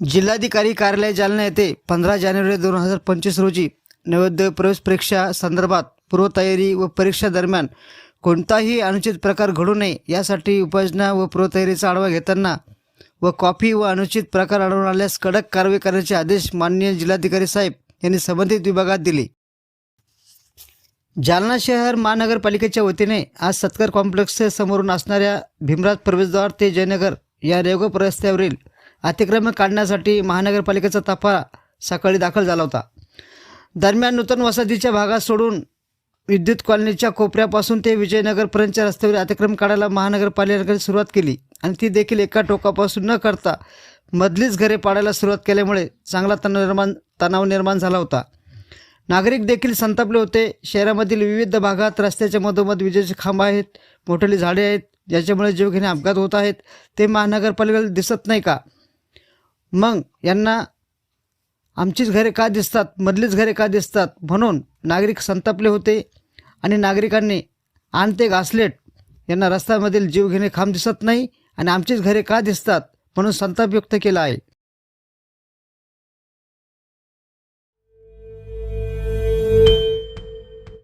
जिल्हाधिकारी कार्यालय जालना येथे पंधरा जानेवारी दोन हजार पंचवीस रोजी नवोदय प्रवेश परीक्षा संदर्भात पूर्वतयारी व परीक्षा दरम्यान कोणताही अनुचित प्रकार घडू नये यासाठी उपाययोजना व पूर्वतयारीचा आढावा घेताना व कॉफी व अनुचित प्रकार आढळून आल्यास कडक कारवाई करण्याचे आदेश माननीय जिल्हाधिकारी साहेब यांनी संबंधित विभागात दिले. जालना शहर महानगरपालिकेच्या वतीने आज सत्कार कॉम्प्लेक्स समोरून असणाऱ्या भीमराज प्रवेशद्वार ते जयनगर या रेवगप रस्त्यावरील अतिक्रमण काढण्यासाठी महानगरपालिकेचा तपा सकाळी दाखल झाला होता. दरम्यान नूतन वसाहतीच्या भागात सोडून विद्युत कॉलनीच्या कोपऱ्यापासून ते विजयनगरपर्यंतच्या रस्त्यावर अतिक्रम काढायला महानगरपालिकेने सुरुवात केली आणि ती देखील एका टोकापासून न करता मधलीच घरे पाडायला सुरुवात केल्यामुळे चांगला तणाव निर्माण तणाव निर्माण झाला होता. नागरिक देखील संतापले होते. शहरामधील विविध भागात रस्त्याच्या मधोमध विजेचे खांब आहेत मोठेली झाडे आहेत ज्याच्यामुळे जीवघेणे अपघात होत आहेत. ते महानगरपालिकेला दिसत नाही का? मग यांना आमचीच घरे का दिसतात? मधलीच घरे का दिसतात? म्हणून नागरिक संतापले होते आणि नागरिकांनी आणते घासलेट. यांना रस्त्यामधील जीवघेणे खांब दिसत नाही आणि आमचीच घरे का दिसतात? म्हणून संताप व्यक्त केला आहे.